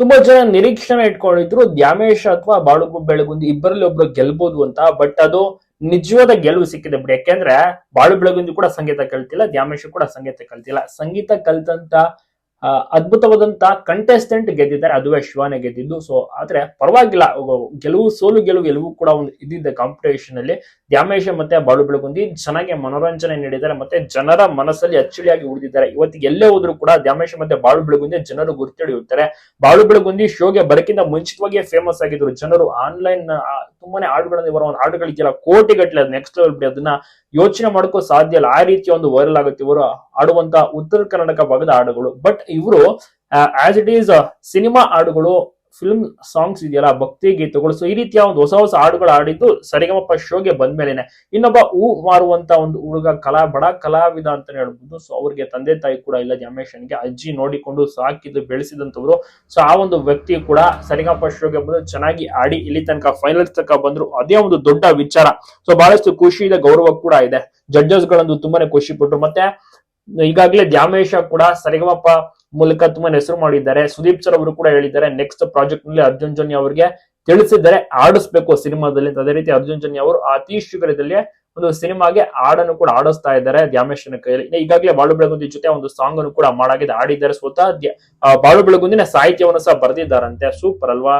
ತುಂಬಾ ಜನ ನಿರೀಕ್ಷಣೆ ಇಟ್ಕೊಂಡಿದ್ರು, ದ್ಯಾಮೇಶ್ ಅಥವಾ ಬಾಳು ಬೆಳಗುಂದಿ ಇಬ್ಬರಲ್ಲಿ ಒಬ್ರು ಗೆಲ್ಬಹುದು ಅಂತ ಬಟ್ ಅದು ನಿಜವಾದ ಗೆಲುವು ಸಿಕ್ಕಿದೆ ಬಿಡಿ. ಯಾಕೆಂದ್ರೆ ಬಾಳು ಬೆಳಗುಂದಿ ಕೂಡ ಸಂಗೀತ ಕಲ್ತಿಲ್ಲ, ದ್ಯಾಮೇಶ್ ಕೂಡ ಸಂಗೀತ ಕಲ್ತಿಲ್ಲ. ಸಂಗೀತ ಕಲ್ತಂತ ಆ, ಅದ್ಭುತವಾದಂತ ಕಂಟೆಸ್ಟೆಂಟ್ ಗೆದ್ದಿದ್ದಾರೆ. ಅದುವೇ ಶಿವಾನೇ ಗೆದ್ದಿದ್ದು. ಸೊ ಆದ್ರೆ ಪರವಾಗಿಲ್ಲ. ಗೆಲುವು ಸೋಲು ಗೆಲುವು ಗೆಲುವು ಕೂಡ ಒಂದು ಇದ್ದಿದ್ದ ಕಾಂಪಿಟೇಷನ್ ಅಲ್ಲಿ ದ್ಯಾಮೇಶ ಮತ್ತೆ ಬಾಳು ಬೆಳಗುಂದಿ ಚೆನ್ನಾಗಿ ಮನೋರಂಜನೆ ನೀಡಿದ್ದಾರೆ. ಮತ್ತೆ ಜನರ ಮನಸ್ಸಲ್ಲಿ ಅಚ್ಚಳಿಯಾಗಿ ಉಳಿದಿದ್ದಾರೆ. ಇವತ್ತಿಗೆ ಎಲ್ಲೇ ಹೋದ್ರು ಕೂಡ ದ್ಯಾಮೇಶ ಮತ್ತೆ ಬಾಳು ಬೆಳಗುಂದಿ ಜನರು ಗುರ್ತಿಡಿಯುತ್ತಾರೆ ಬಾಳು ಬೆಳಗುಂದಿ ಶೋಗೆ ಬರಕ್ಕಿಂತ ಮುಂಚಿತವಾಗಿಯೇ ಫೇಮಸ್ ಆಗಿದ್ರು. ಜನರು ಆನ್ಲೈನ್ ತುಂಬಾನೇ ಹಾಡುಗಳಲ್ಲಿ ಬರೋ ಒಂದು ಹಾಡುಗಳಿಗೆಲ್ಲ ಕೋಟಿಗಟ್ಟಲೆ ನೆಕ್ಸ್ಟ್ ಲೆವೆಲ್ ಬಿಡಿ. ಅದನ್ನ ಯೋಚನೆ ಮಾಡೋಕ್ಕೂ ಸಾಧ್ಯ ಇಲ್ಲ. ಆ ರೀತಿಯ ಒಂದು ವೈರಲ್ ಆಗುತ್ತೆ. ಇವರು ಆಡುವಂತ ಉತ್ತರ ಕರ್ನಾಟಕ ಭಾಗದ ಹಾಡುಗಳು. ಬಟ್ ಇವರು ಆಸ್ ಇಟ್ ಈಸ್ ಸಿನಿಮಾ ಹಾಡುಗಳು ಫಿಲ್ಮ್ ಸಾಂಗ್ಸ್ ಇದೆಯಲ್ಲ, ಭಕ್ತಿ ಗೀತೆಗಳು. ಸೊ ಈ ರೀತಿಯ ಒಂದು ಹೊಸ ಹೊಸ ಹಾಡುಗಳು ಆಡಿದ್ದು ಸರಿಗಮಪ್ಪ ಶೋಗೆ ಬಂದ್ಮೇಲೆನೆ. ಇನ್ನೊಬ್ಬ ಹೂ ಮಾರುವಂತ ಒಂದು ಹುಡುಗ, ಕಲಾ, ಬಡ ಕಲಾವಿದ ಅಂತ ಹೇಳ್ಬೋದು. ಸೊ ಅವ್ರಿಗೆ ತಂದೆ ತಾಯಿ ಕೂಡ ಇಲ್ಲ ಜಮೇಶನ್ಗೆ ಅಜ್ಜಿ ನೋಡಿಕೊಂಡು ಸಾಕಿದ್ದು ಬೆಳೆಸಿದಂತವ್ರು ಸೊ ಆ ಒಂದು ವ್ಯಕ್ತಿ ಕೂಡ ಸರಿಗಮಪ್ಪ ಶೋಗೆ ಬಂದು ಚೆನ್ನಾಗಿ ಆಡಿ ಇಲ್ಲಿ ತನಕ ಫೈನಲ್ ತನಕ ಬಂದ್ರು. ಅದೇ ಒಂದು ದೊಡ್ಡ ವಿಚಾರ. ಸೊ ಬಹಳಷ್ಟು ಖುಷಿ ಇದೆ ಗೌರವ ಕೂಡ ಇದೆ. ಜಡ್ಜಸ್ ಗಳಂದು ತುಂಬಾನೇ ಖುಷಿ ಪಟ್ರು ಮತ್ತೆ ಈಗಾಗಲೇ ದ್ಯಾಮೇಶ ಕೂಡ ಸರಿಗಮಪ ಮೂಲಕ ತುಂಬಾ ಹೆಸರು ಮಾಡಿದ್ದಾರೆ. ಸುದೀಪ್ ಸರ್ ಅವರು ಕೂಡ ಹೇಳಿದ್ದಾರೆ ನೆಕ್ಸ್ಟ್ ಪ್ರಾಜೆಕ್ಟ್ನಲ್ಲಿ ಅರ್ಜುನ್ ಜನ್ಯ ಅವರಿಗೆ ತಿಳಿಸಿದ್ದಾರೆ ಆಡಿಸ್ಬೇಕು ಸಿನಿಮಾದಲ್ಲಿ. ಅದೇ ರೀತಿ ಅರ್ಜುನ್ ಜನ್ಯ ಅವರು ಅತಿ ಶೀಘ್ರದಲ್ಲಿ ಒಂದು ಸಿನಿಮಾಗೆ ಹಾಡನ್ನು ಕೂಡ ಆಡಿಸ್ತಾ ಇದ್ದಾರೆ ದ್ಯಾಮೇಶನ ಕೈಯಲ್ಲಿ. ಈಗಾಗಲೇ ಬಾಳು ಬೆಳಗುಂದಿ ಜೊತೆ ಒಂದು ಸಾಂಗ್ ಅನ್ನು ಕೂಡ ಮಾಡಾಗಿದೆ ಆಡಿದ್ದಾರೆ ಸ್ವತಃ ಬಾಳು ಬೆಳಗುಂದಿನ ಸಾಹಿತ್ಯವನ್ನು ಸಹ ಬರೆದಿದ್ದಾರಂತೆ. ಸೂಪರ್ ಅಲ್ವಾ?